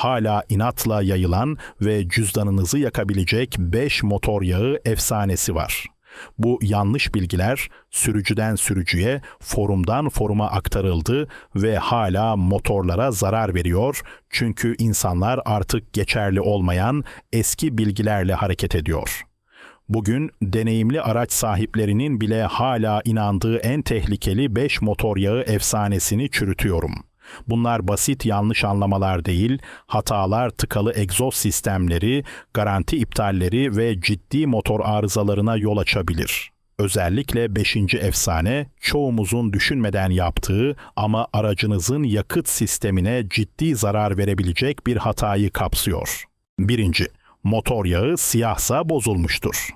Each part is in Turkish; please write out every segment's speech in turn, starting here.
hala inatla yayılan ve cüzdanınızı yakabilecek 5 motor yağı efsanesi var. Bu yanlış bilgiler sürücüden sürücüye, forumdan foruma aktarıldı ve hala motorlara zarar veriyor çünkü insanlar artık geçerli olmayan eski bilgilerle hareket ediyor. Bugün deneyimli araç sahiplerinin bile hala inandığı en tehlikeli 5 motor yağı efsanesini çürütüyorum. Bunlar basit yanlış anlamalar değil, hatalar, tıkalı egzoz sistemleri, garanti iptalleri ve ciddi motor arızalarına yol açabilir. Özellikle 5. efsane çoğumuzun düşünmeden yaptığı ama aracınızın yakıt sistemine ciddi zarar verebilecek bir hatayı kapsıyor. 1. Motor yağı siyahsa bozulmuştur.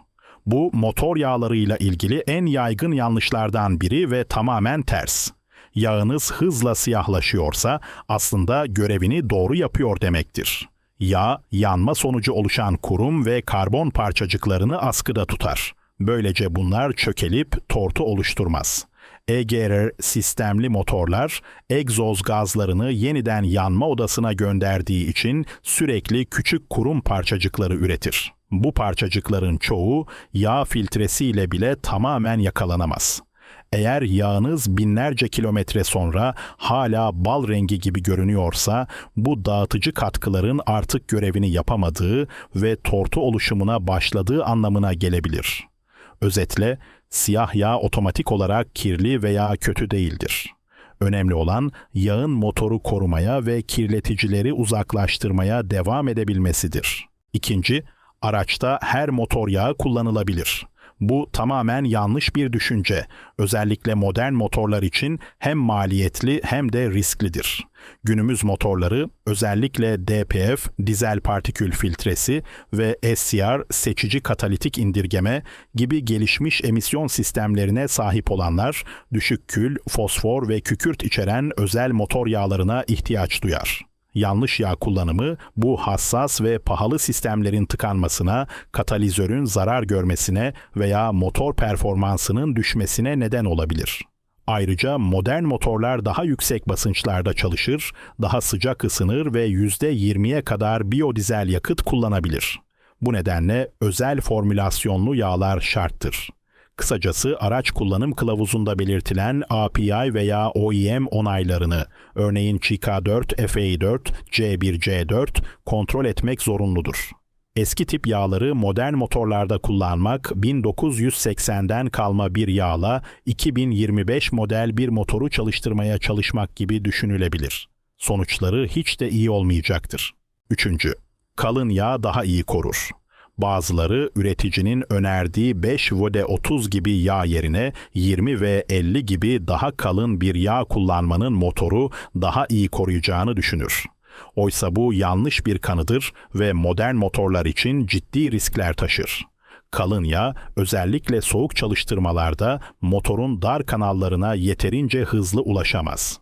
Bu motor yağlarıyla ilgili en yaygın yanlışlardan biri ve tamamen ters. Yağınız hızla siyahlaşıyorsa aslında görevini doğru yapıyor demektir. Yağ, yanma sonucu oluşan kurum ve karbon parçacıklarını askıda tutar. Böylece bunlar çökelip tortu oluşturmaz. EGR sistemli motorlar egzoz gazlarını yeniden yanma odasına gönderdiği için sürekli küçük kurum parçacıkları üretir. Bu parçacıkların çoğu yağ filtresiyle bile tamamen yakalanamaz. Eğer yağınız binlerce kilometre sonra hala bal rengi gibi görünüyorsa bu dağıtıcı katkıların artık görevini yapamadığı ve tortu oluşumuna başladığı anlamına gelebilir. Özetle siyah yağ otomatik olarak kirli veya kötü değildir. Önemli olan yağın motoru korumaya ve kirleticileri uzaklaştırmaya devam edebilmesidir. İkinci, araçta her motor yağı kullanılabilir. Bu tamamen yanlış bir düşünce. Özellikle modern motorlar için hem maliyetli hem de risklidir. Günümüz motorları özellikle DPF, dizel partikül filtresi ve SCR, seçici katalitik indirgeme gibi gelişmiş emisyon sistemlerine sahip olanlar düşük kül, fosfor ve kükürt içeren özel motor yağlarına ihtiyaç duyar yanlış yağ kullanımı bu hassas ve pahalı sistemlerin tıkanmasına, katalizörün zarar görmesine veya motor performansının düşmesine neden olabilir. Ayrıca modern motorlar daha yüksek basınçlarda çalışır, daha sıcak ısınır ve %20'ye kadar biyodizel yakıt kullanabilir. Bu nedenle özel formülasyonlu yağlar şarttır. Kısacası araç kullanım kılavuzunda belirtilen API veya OEM onaylarını, örneğin Chica 4, FA4, C1, C4 kontrol etmek zorunludur. Eski tip yağları modern motorlarda kullanmak 1980'den kalma bir yağla 2025 model bir motoru çalıştırmaya çalışmak gibi düşünülebilir. Sonuçları hiç de iyi olmayacaktır. 3. Kalın yağ daha iyi korur. Bazıları üreticinin önerdiği 5 vode 30 gibi yağ yerine 20 ve 50 gibi daha kalın bir yağ kullanmanın motoru daha iyi koruyacağını düşünür. Oysa bu yanlış bir kanıdır ve modern motorlar için ciddi riskler taşır. Kalın yağ özellikle soğuk çalıştırmalarda motorun dar kanallarına yeterince hızlı ulaşamaz.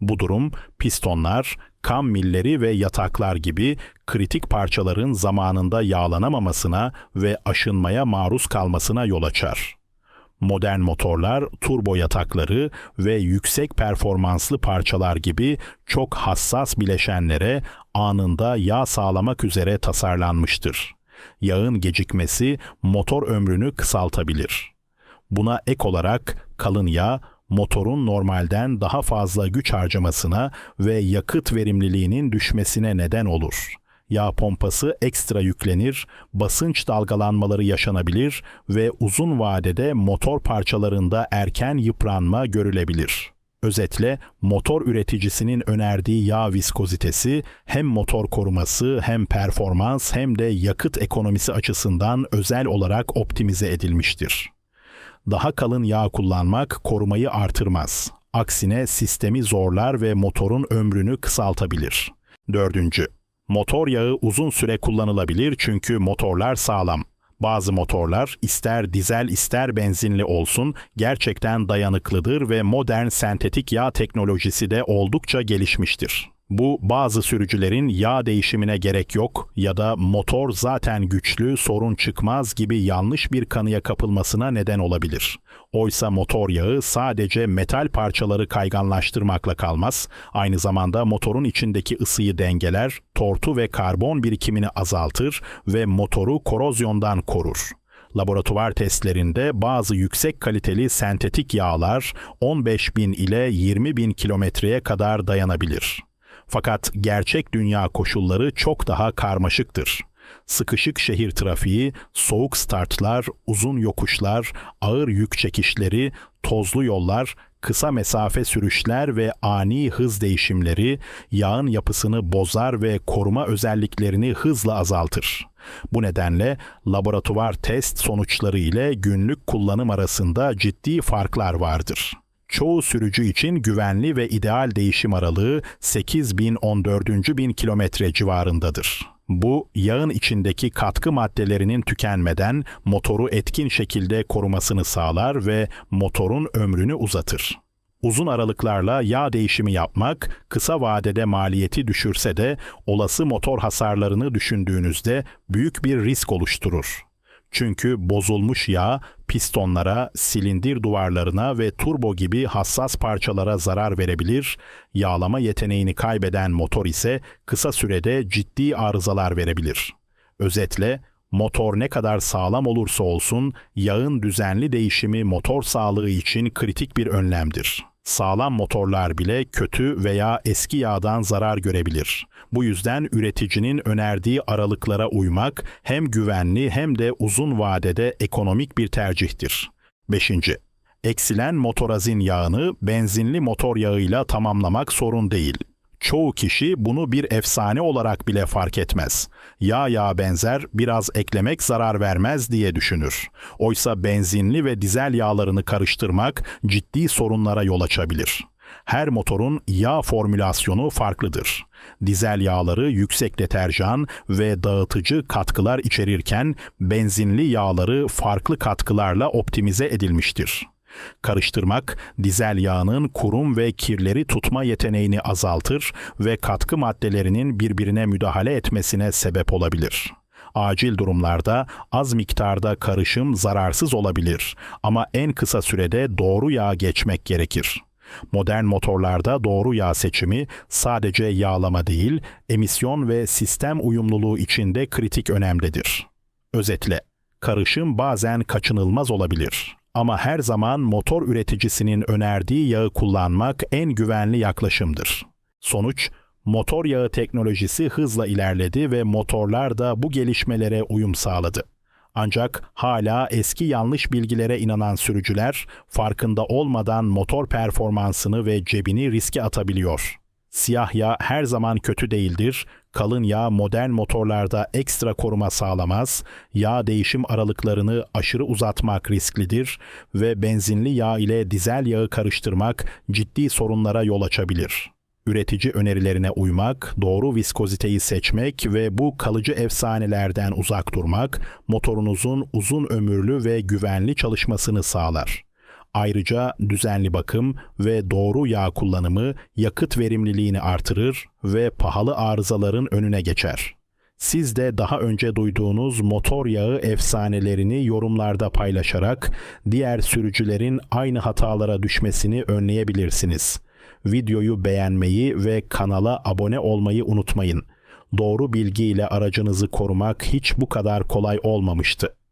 Bu durum pistonlar, kam milleri ve yataklar gibi kritik parçaların zamanında yağlanamamasına ve aşınmaya maruz kalmasına yol açar. Modern motorlar, turbo yatakları ve yüksek performanslı parçalar gibi çok hassas bileşenlere anında yağ sağlamak üzere tasarlanmıştır. Yağın gecikmesi motor ömrünü kısaltabilir. Buna ek olarak kalın yağ motorun normalden daha fazla güç harcamasına ve yakıt verimliliğinin düşmesine neden olur. Yağ pompası ekstra yüklenir, basınç dalgalanmaları yaşanabilir ve uzun vadede motor parçalarında erken yıpranma görülebilir. Özetle motor üreticisinin önerdiği yağ viskozitesi hem motor koruması hem performans hem de yakıt ekonomisi açısından özel olarak optimize edilmiştir daha kalın yağ kullanmak korumayı artırmaz. Aksine sistemi zorlar ve motorun ömrünü kısaltabilir. Dördüncü, motor yağı uzun süre kullanılabilir çünkü motorlar sağlam. Bazı motorlar ister dizel ister benzinli olsun gerçekten dayanıklıdır ve modern sentetik yağ teknolojisi de oldukça gelişmiştir. Bu bazı sürücülerin yağ değişimine gerek yok ya da motor zaten güçlü sorun çıkmaz gibi yanlış bir kanıya kapılmasına neden olabilir. Oysa motor yağı sadece metal parçaları kayganlaştırmakla kalmaz, aynı zamanda motorun içindeki ısıyı dengeler, tortu ve karbon birikimini azaltır ve motoru korozyondan korur. Laboratuvar testlerinde bazı yüksek kaliteli sentetik yağlar 15 bin ile 20 bin kilometreye kadar dayanabilir. Fakat gerçek dünya koşulları çok daha karmaşıktır. Sıkışık şehir trafiği, soğuk startlar, uzun yokuşlar, ağır yük çekişleri, tozlu yollar, kısa mesafe sürüşler ve ani hız değişimleri yağın yapısını bozar ve koruma özelliklerini hızla azaltır. Bu nedenle laboratuvar test sonuçları ile günlük kullanım arasında ciddi farklar vardır. Çoğu sürücü için güvenli ve ideal değişim aralığı 8 bin 14. bin kilometre civarındadır. Bu, yağın içindeki katkı maddelerinin tükenmeden motoru etkin şekilde korumasını sağlar ve motorun ömrünü uzatır. Uzun aralıklarla yağ değişimi yapmak kısa vadede maliyeti düşürse de olası motor hasarlarını düşündüğünüzde büyük bir risk oluşturur. Çünkü bozulmuş yağ pistonlara, silindir duvarlarına ve turbo gibi hassas parçalara zarar verebilir. Yağlama yeteneğini kaybeden motor ise kısa sürede ciddi arızalar verebilir. Özetle motor ne kadar sağlam olursa olsun yağın düzenli değişimi motor sağlığı için kritik bir önlemdir. Sağlam motorlar bile kötü veya eski yağdan zarar görebilir. Bu yüzden üreticinin önerdiği aralıklara uymak hem güvenli hem de uzun vadede ekonomik bir tercihtir. 5. Eksilen motorazin yağını benzinli motor yağıyla tamamlamak sorun değil. Çoğu kişi bunu bir efsane olarak bile fark etmez. Yağ yağ benzer, biraz eklemek zarar vermez diye düşünür. Oysa benzinli ve dizel yağlarını karıştırmak ciddi sorunlara yol açabilir. Her motorun yağ formülasyonu farklıdır. Dizel yağları yüksek deterjan ve dağıtıcı katkılar içerirken benzinli yağları farklı katkılarla optimize edilmiştir. Karıştırmak dizel yağının kurum ve kirleri tutma yeteneğini azaltır ve katkı maddelerinin birbirine müdahale etmesine sebep olabilir. Acil durumlarda az miktarda karışım zararsız olabilir ama en kısa sürede doğru yağ geçmek gerekir. Modern motorlarda doğru yağ seçimi sadece yağlama değil, emisyon ve sistem uyumluluğu içinde kritik önemlidir. Özetle, karışım bazen kaçınılmaz olabilir. Ama her zaman motor üreticisinin önerdiği yağı kullanmak en güvenli yaklaşımdır. Sonuç, motor yağı teknolojisi hızla ilerledi ve motorlar da bu gelişmelere uyum sağladı. Ancak hala eski yanlış bilgilere inanan sürücüler farkında olmadan motor performansını ve cebini riske atabiliyor. Siyah yağ her zaman kötü değildir. Kalın yağ modern motorlarda ekstra koruma sağlamaz. Yağ değişim aralıklarını aşırı uzatmak risklidir ve benzinli yağ ile dizel yağı karıştırmak ciddi sorunlara yol açabilir. Üretici önerilerine uymak, doğru viskoziteyi seçmek ve bu kalıcı efsanelerden uzak durmak motorunuzun uzun ömürlü ve güvenli çalışmasını sağlar. Ayrıca düzenli bakım ve doğru yağ kullanımı yakıt verimliliğini artırır ve pahalı arızaların önüne geçer. Siz de daha önce duyduğunuz motor yağı efsanelerini yorumlarda paylaşarak diğer sürücülerin aynı hatalara düşmesini önleyebilirsiniz. Videoyu beğenmeyi ve kanala abone olmayı unutmayın. Doğru bilgiyle aracınızı korumak hiç bu kadar kolay olmamıştı.